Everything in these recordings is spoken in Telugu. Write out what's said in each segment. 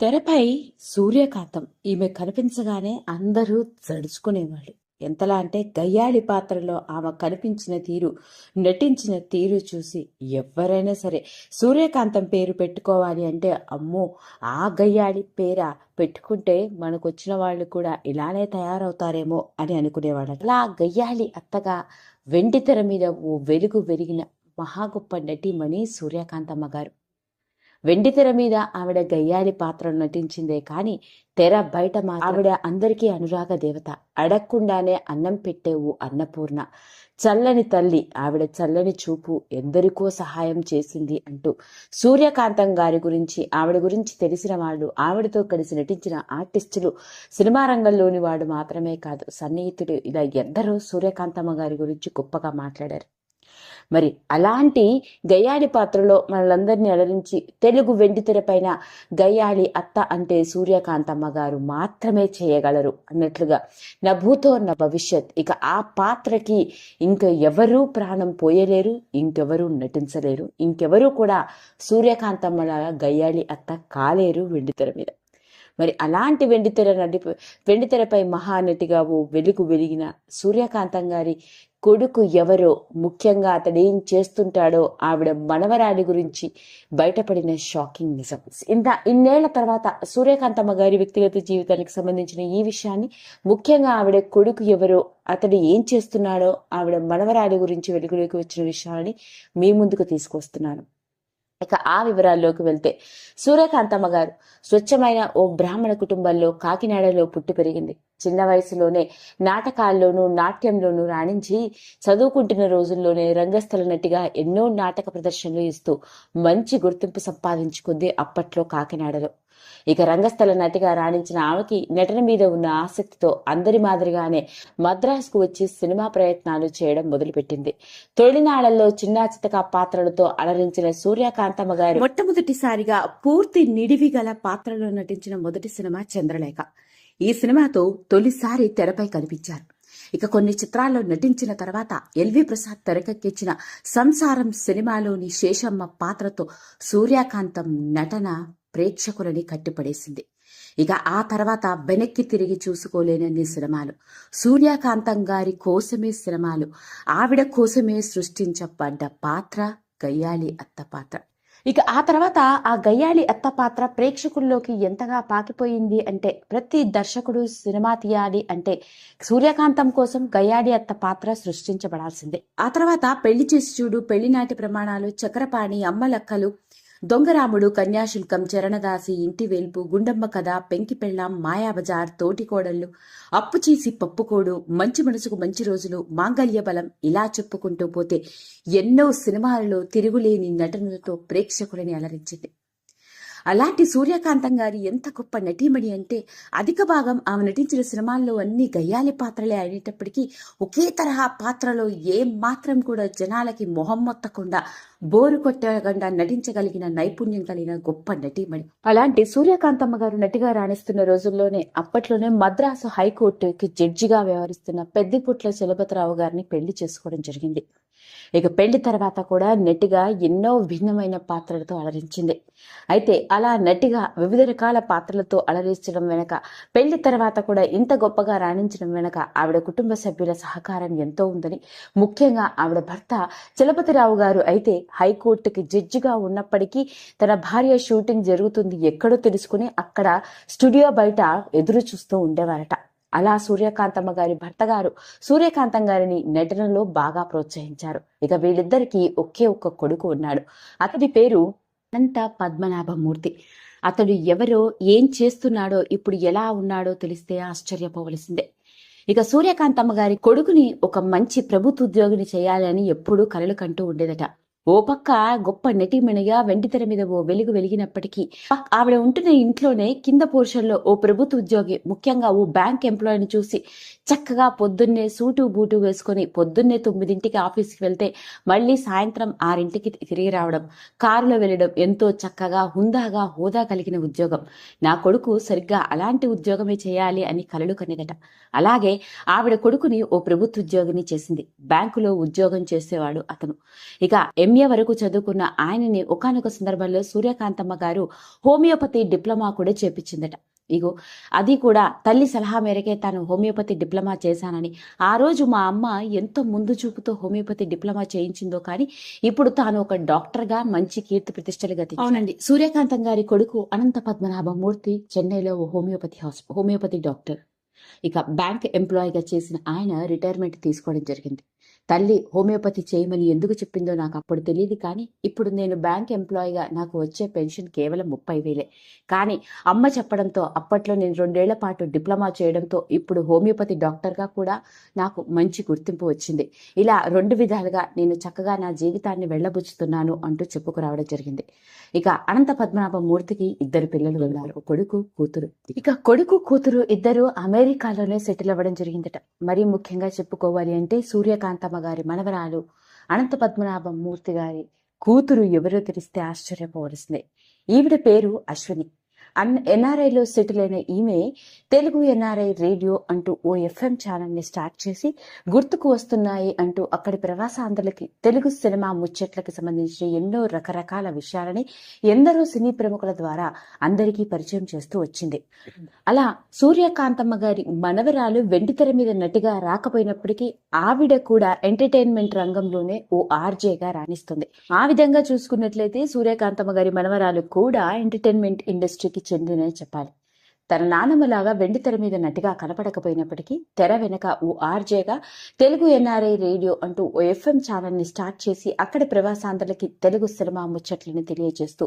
తెరపై సూర్యకాంతం. ఈమె కనిపించగానే అందరూ జడుచుకునేవాళ్ళు ఎంతలా అంటే గయ్యాళి పాత్రలో ఆమె కనిపించిన తీరు నటించిన తీరు చూసి ఎవరైనా సరే సూర్యకాంతం పేరు పెట్టుకోవాలి అంటే అమ్మో ఆ గయ్యాళి పేర? పెట్టుకుంటే మనకు వచ్చిన వాళ్ళు కూడా ఇలానే తయారవుతారేమో అని అనుకునేవాడు అలా గయ్యాళి అత్తగా వెండి తెర మీద ఓ వెలుగు వెలిగిన మహా గొప్ప నటిమణి సూర్యకాంతమ్మ గారు. వెండి తెర మీద ఆవిడ గయ్యాలి పాత్రలు నటించిందే కాని తెర బయట మా ఆవిడ అందరికీ అనురాగ దేవత. అడగకుండానే అన్నం పెట్టేవు అన్నపూర్ణ. చల్లని తల్లి ఆవిడ చల్లని చూపు ఎందరికో సహాయం చేసింది అంటూ సూర్యకాంతం గారి గురించి ఆవిడ గురించి తెలిసిన వాళ్ళు ఆవిడతో కలిసి నటించిన ఆర్టిస్టులు సినిమా రంగంలోని వాడు మాత్రమే కాదు సన్నిహితుడు ఇలా ఎందరో సూర్యకాంతమ్మ గారి గురించి గొప్పగా మాట్లాడారు. మరి అలాంటి గయ్యాళి పాత్రలో మనలందరినీ అలరించి తెలుగు వెండితెర పైన గయ్యాళి అత్త అంటే సూర్యకాంతమ్మ గారు మాత్రమే చేయగలరు అన్నట్లుగా నా భూతో నా భవిష్యత్. ఇక ఆ పాత్రకి ఇంకా ఎవరూ ప్రాణం పోయలేరు ఇంకెవరూ నటించలేరు ఇంకెవరూ కూడా సూర్యకాంతమ్మలాగా గయ్యాళి అత్త కాలేరు వెండితెర మీద. మరి అలాంటి వెండితెర నటి వెండితెరపై మహానటిగా ఓ వెలుగు వెలిగిన సూర్యకాంతం గారి కొడుకు ఎవరో ముఖ్యంగా అతడు ఏం చేస్తుంటాడో ఆవిడ మనవరాలి గురించి బయటపడిన షాకింగ్ నిజం. ఇంత ఇన్నేళ్ళ తర్వాత సూర్యకాంతమ్మ గారి వ్యక్తిగత జీవితానికి సంబంధించిన ఈ విషయాన్ని ముఖ్యంగా ఆవిడ కొడుకు ఎవరో అతడు ఏం చేస్తున్నాడో ఆవిడ మనవరాలి గురించి వెలుగులోకి వచ్చిన విషయాన్ని మీ ముందుకు తీసుకొస్తున్నాను. ఇక ఆ వివరాల్లోకి వెళ్తే సూర్యకాంతమ్మ గారు స్వచ్ఛమైన ఓ బ్రాహ్మణ కుటుంబంలో కాకినాడలో పుట్టి పెరిగింది. చిన్న వయసులోనే నాటకాల్లోనూ నాట్యంలోనూ రాణించి చదువుకుంటున్న రోజుల్లోనే రంగస్థల నటిగా ఎన్నో నాటక ప్రదర్శనలు ఇస్తూ మంచి గుర్తింపు సంపాదించుకుంది అప్పట్లో కాకినాడలో. ఇక రంగస్థల నటిగా రాణించిన ఆమెకి నటన మీద ఉన్న ఆసక్తితో అందరి మాదిరిగానే మద్రాసుకు వచ్చి సినిమా ప్రయత్నాలు చేయడం మొదలుపెట్టింది. తొలినాళ్ళలో చిన్నా చితక పాత్రలతో అలరించిన సూర్యకాంతమ్మ గారు మొట్టమొదటిసారిగా పూర్తి నిడివి గల పాత్రలో నటించిన మొదటి సినిమా చంద్రలేఖ. ఈ సినిమాతో తొలిసారి తెరపై కనిపించారు. ఇక కొన్ని చిత్రాల్లో నటించిన తర్వాత ఎల్వి ప్రసాద్ తెరకెక్కించిన సంసారం సినిమాలోని శేషమ్మ పాత్రతో సూర్యకాంతం నటన ప్రేక్షకులని కట్టిపడేసింది. ఇక ఆ తర్వాత వెనక్కి తిరిగి చూసుకోలేనన్ని సినిమాలు. సూర్యకాంతం గారి కోసమే సినిమాలు. ఆవిడ కోసమే సృష్టించబడ్డ పాత్ర గయ్యాలి అత్త పాత్ర. ఇక ఆ తర్వాత ఆ గయ్యాలి అత్త పాత్ర ప్రేక్షకుల్లోకి ఎంతగా పాకిపోయింది అంటే ప్రతి దర్శకుడు సినిమా తీయాలి అంటే సూర్యకాంతం కోసం గయ్యాలి అత్త పాత్ర సృష్టించబడాల్సిందే. ఆ తర్వాత పెళ్ళి చేసి చూడు పెళ్ళినాటి ప్రమాణాలు చక్రపాణి అమ్మలక్కలు దొంగరాముడు కన్యాశుల్కం చరణదాసి ఇంటి వేల్పు గుండమ్మ కథ పెంకిపెళ్ళాం మాయాబజార్ తోటికోడళ్ళు అప్పు చేసి పప్పుకోడు మంచి మనసుకు మంచి రోజులు మాంగల్య బలం ఇలా చెప్పుకుంటూ పోతే ఎన్నో సినిమాలలో తిరుగులేని నటనలతో ప్రేక్షకులని అలరించింది. అలాంటి సూర్యకాంతం గారి ఎంత గొప్ప నటీమణి అంటే అధిక భాగం ఆమె నటించిన సినిమాల్లో అన్ని గయ్యాలి పాత్రలే అయినప్పటికీ ఒకే తరహా పాత్రలో ఏం మాత్రం కూడా జనాలకి మొహం మొత్తకుండా బోరు కొట్టకుండా నటించగలిగిన నైపుణ్యం కలిగిన గొప్ప నటీమణి. అలాంటి సూర్యకాంతమ్మ గారు నటిగా రాణిస్తున్న రోజుల్లోనే అప్పట్లోనే మద్రాసు హైకోర్టుకి జడ్జిగా వ్యవహరిస్తున్న పెద్దిపుట్ల చలపతిరావు గారిని పెళ్ళి చేసుకోవడం జరిగింది. ఇక పెళ్ళి తర్వాత కూడా నటిగా ఎన్నో భిన్నమైన పాత్రలతో అలరించింది. అయితే అలా నటిగా వివిధ రకాల పాత్రలతో అలరించడం వెనక పెళ్ళి తర్వాత కూడా ఇంత గొప్పగా రాణించడం వెనక ఆవిడ కుటుంబ సభ్యుల సహకారం ఎంతో ఉందని ముఖ్యంగా ఆవిడ భర్త చలపతిరావు గారు అయితే హైకోర్టుకి జడ్జిగా ఉన్నప్పటికీ తన భార్య షూటింగ్ జరుగుతుంది ఎక్కడో తెలుసుకుని అక్కడ స్టూడియో బయట ఎదురు చూస్తూ ఉండేవారట. అలా సూర్యకాంతమ్మ గారి భర్త గారు సూర్యకాంతం గారిని నటనలో బాగా ప్రోత్సహించారు. ఇక వీళ్ళిద్దరికీ ఒకే ఒక్క కొడుకు ఉన్నాడు. అతడి పేరు అనంత పద్మనాభమూర్తి. అతడు ఎవరో ఏం చేస్తున్నాడో ఇప్పుడు ఎలా ఉన్నాడో తెలిస్తే ఆశ్చర్యపోవలసిందే. ఇక సూర్యకాంతమ్మ గారి కొడుకుని ఒక మంచి ప్రభుత్వ ఉద్యోగిని చేయాలని ఎప్పుడూ కలలు కంటూ ఉండేదట. ఓ పక్క గొప్ప నటీమణిగా వెండితెర మీద ఓ వెలుగు వెలిగినప్పటికీ ఆవిడ ఉంటున్న ఇంట్లోనే కింద పోర్షన్లో ఓ ప్రభుత్వ ఉద్యోగి ముఖ్యంగా ఓ బ్యాంక్ ఎంప్లాయీని చూసి చక్కగా పొద్దున్నే సూటు బూటు వేసుకొని పొద్దున్నే తొమ్మిదింటికి ఆఫీస్కి వెళ్తే మళ్ళీ సాయంత్రం ఆరింటికి తిరిగి రావడం కారులో వెళ్ళడం ఎంతో చక్కగా హుందాగా హోదా కలిగిన ఉద్యోగం. నా కొడుకు సరిగ్గా అలాంటి ఉద్యోగమే చేయాలి అని కలలు కనేదట అలాగే ఆవిడ కొడుకుని ఓ ప్రభుత్వ ఉద్యోగిని చేసింది. బ్యాంకులో ఉద్యోగం చేసేవాడు అతను. ఇక ఎం. ఎంఏ వరకు చదువుకున్న ఆయనని ఒకానొక సందర్భంలో సూర్యకాంతమ్మ గారు హోమియోపతి డిప్లొమా కూడా చేపించిందట. ఇగో అది కూడా తల్లి సలహా మేరకే తాను హోమియోపతి డిప్లొమా చేశానని ఆ రోజు మా అమ్మ ఎంతో ముందు చూపుతో హోమియోపతి డిప్లొమా చేయించిందో కానీ ఇప్పుడు తాను ఒక డాక్టర్గా మంచి కీర్తి ప్రతిష్టలు గతి అవునండి. సూర్యకాంతం గారి కొడుకు అనంత పద్మనాభ మూర్తి చెన్నైలో హోమియోపతి హోమియోపతి డాక్టర్. ఇక బ్యాంక్ ఎంప్లాయీగా చేసిన ఆయన రిటైర్మెంట్ తీసుకోవడం జరిగింది. తల్లి హోమియోపతి చేయమని ఎందుకు చెప్పిందో నాకు అప్పుడు తెలియదు కానీ ఇప్పుడు నేను బ్యాంక్ ఎంప్లాయీగా నాకు వచ్చే పెన్షన్ కేవలం ముప్పై వేలే. కానీ అమ్మ చెప్పడంతో అప్పట్లో నేను రెండేళ్ళ పాటు డిప్లొమా చేయడంతో ఇప్పుడు హోమియోపతి డాక్టర్గా కూడా నాకు మంచి గుర్తింపు వచ్చింది. ఇలా రెండు విధాలుగా నేను చక్కగా నా జీవితాన్ని వెళ్ళబుచ్చుతున్నాను అంటూ చెప్పుకురావడం జరిగింది. ఇక అనంత పద్మనాభ మూర్తికి ఇద్దరు పిల్లలు ఉన్నారు. కొడుకు కూతురు. ఇక కొడుకు కూతురు ఇద్దరు అమెరికాలోనే సెటిల్ అవ్వడం జరిగిందట. మరీ ముఖ్యంగా చెప్పుకోవాలి అంటే సూర్యకాంత గారి మనవరాలు అనంత పద్మనాభం మూర్తి గారి కూతురు ఎవరో తెలిస్తే ఆశ్చర్యపోవలసిందే. ఈవిడ పేరు అశ్విని. అన్ ఎన్ఆర్ఐలో సెటిల్ అయిన ఈమె తెలుగు ఎన్ఆర్ఐ రేడియో అంటూ ఓ ఎఫ్ఎం ఛానల్ని స్టార్ట్ చేసి గుర్తుకు వస్తున్నాయి అంటూ అక్కడి ప్రవాసాంధ్రులకి తెలుగు సినిమా ముచ్చట్లకి సంబంధించిన ఎన్నో రకరకాల విషయాలని ఎందరో సినీ ప్రముఖుల ద్వారా అందరికీ పరిచయం చేస్తూ వచ్చింది. అలా సూర్యకాంతమ్మ గారి మనవరాలు వెండితెర మీద నటిగా రాకపోయినప్పటికీ ఆవిడ కూడా ఎంటర్టైన్మెంట్ రంగంలోనే ఓ ఆర్జేగా రాణిస్తుంది. ఆ విధంగా చూసుకున్నట్లయితే సూర్యకాంతమ్మ గారి మనవరాలు కూడా ఎంటర్టైన్మెంట్ ఇండస్ట్రీకి చెందినే చెప్పాలి. తన నానమ్మలాగా వెండి తెర మీద నటిగా కనపడకపోయినప్పటికీ తెర వెనక ఓ ఆర్జేగా తెలుగు ఎన్ఆర్ఐ రేడియో అంటూ ఓ ఎఫ్ఎం ఛానల్ని స్టార్ట్ చేసి అక్కడ ప్రవాసాంధ్రులకి తెలుగు సినిమా ముచ్చట్లను తెలియజేస్తూ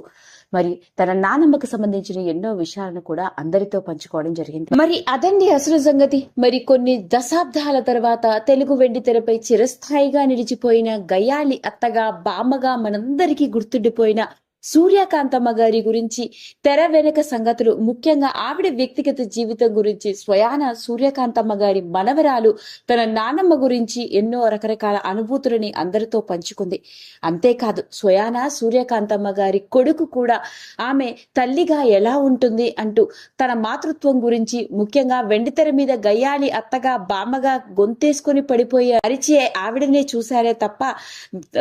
మరి తన నానమ్మకు సంబంధించిన ఎన్నో విషయాలను కూడా అందరితో పంచుకోవడం జరిగింది. మరి అదండి అసలు సంగతి. మరి కొన్ని దశాబ్దాల తర్వాత తెలుగు వెండి తెరపై చిరస్థాయిగా నిలిచిపోయిన గయాలి అత్తగా బామ్మగా మనందరికీ గుర్తుండిపోయిన సూర్యకాంతమ్మ గారి గురించి తెర వెనక సంగతులు ముఖ్యంగా ఆవిడ వ్యక్తిగత జీవితం గురించి స్వయాన సూర్యకాంతమ్మ గారి మనవరాలు తన నానమ్మ గురించి ఎన్నో రకరకాల అనుభూతులని అందరితో పంచుకుంది. అంతేకాదు స్వయాన సూర్యకాంతమ్మ గారి కొడుకు కూడా ఆమె తల్లిగా ఎలా ఉంటుంది అంటూ తన మాతృత్వం గురించి ముఖ్యంగా వెండితెర మీద గయ్యాలి అత్తగా బామ్మగా గొంతేసుకొని పడిపోయే అరిచే ఆవిడనే చూశారే తప్ప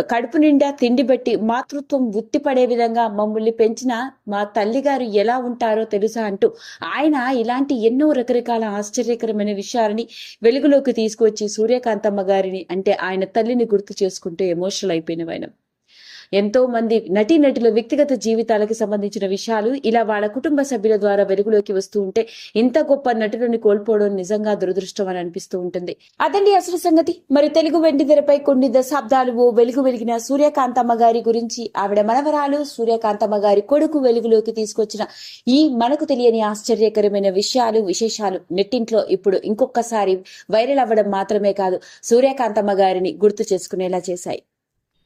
కడుపు నిండా తిండి పెట్టి మాతృత్వం ఉత్తిపడే విధంగా మమ్మల్ని పెంచిన మా తల్లిగారు ఎలా ఉంటారో తెలుసా అంటూ ఆయన ఇలాంటి ఎన్నో రకరకాల ఆశ్చర్యకరమైన విషయాలని వెలుగులోకి తీసుకొచ్చి సూర్యకాంతమ్మ గారిని అంటే ఆయన తల్లిని గుర్తు చేసుకుంటూ ఎమోషనల్ అయిపోయిన ఆయన ఎంతో మంది నటీనటుల వ్యక్తిగత జీవితాలకు సంబంధించిన విషయాలు ఇలా వాళ్ళ కుటుంబ సభ్యుల ద్వారా వెలుగులోకి వస్తూ ఉంటే ఇంత గొప్ప నటులను కోల్పోవడం నిజంగా దురదృష్టం అని అనిపిస్తూ ఉంటుంది. అదండి అసలు సంగతి. మరి తెలుగు వెండితెరపై కొన్ని దశాబ్దాలు ఓ వెలుగు వెలిగిన సూర్యకాంతమ్మ గారి గురించి ఆవిడ మనవరాలు సూర్యకాంతమ్మ గారి కొడుకు వెలుగులోకి తీసుకొచ్చిన ఈ మనకు తెలియని ఆశ్చర్యకరమైన విషయాలు విశేషాలు నెట్టింట్లో ఇప్పుడు ఇంకొకసారి వైరల్ అవ్వడం మాత్రమే కాదు సూర్యకాంతమ్మ గారిని గుర్తు చేసుకునేలా చేశాయి.